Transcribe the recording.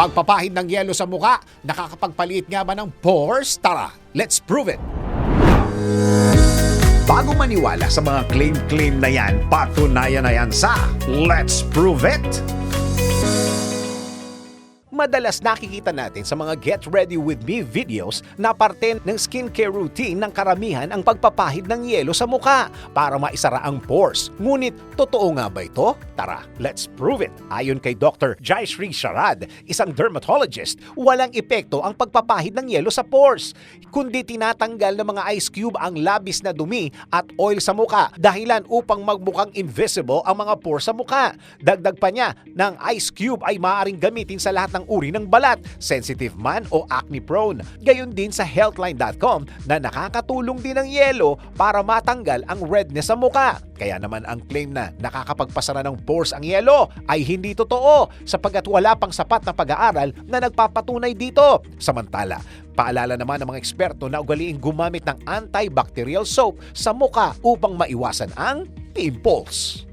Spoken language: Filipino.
Pagpapahid ng yelo sa muka, nakakapagpaliit nga ba ng pores? Tara, let's prove it! Bago maniwala sa mga claim-claim na yan, patunayan na yan sa Let's Prove It! Madalas nakikita natin sa mga Get Ready With Me videos na parte ng skincare routine ng karamihan ang pagpapahid ng yelo sa muka para maisara ang pores. Ngunit, totoo nga ba ito? Tara, let's prove it. Ayon kay Dr. Jaishree Sharad, isang dermatologist, walang epekto ang pagpapahid ng yelo sa pores, kundi tinatanggal ng mga ice cube ang labis na dumi at oil sa muka dahilan upang magmukhang invisible ang mga pores sa muka. Dagdag pa niya, ng ice cube ay maaaring gamitin sa lahat ng uri ng balat, sensitive man o acne prone. Gayon din sa healthline.com na nakakatulong din ang yelo para matanggal ang redness sa muka. Kaya naman ang claim na nakakapagpasara ng pores ang yelo ay hindi totoo sapagkat wala pang sapat na pag-aaral na nagpapatunay dito. Samantala, paalala naman ng mga eksperto na ugaliing gumamit ng antibacterial soap sa muka upang maiwasan ang pimples.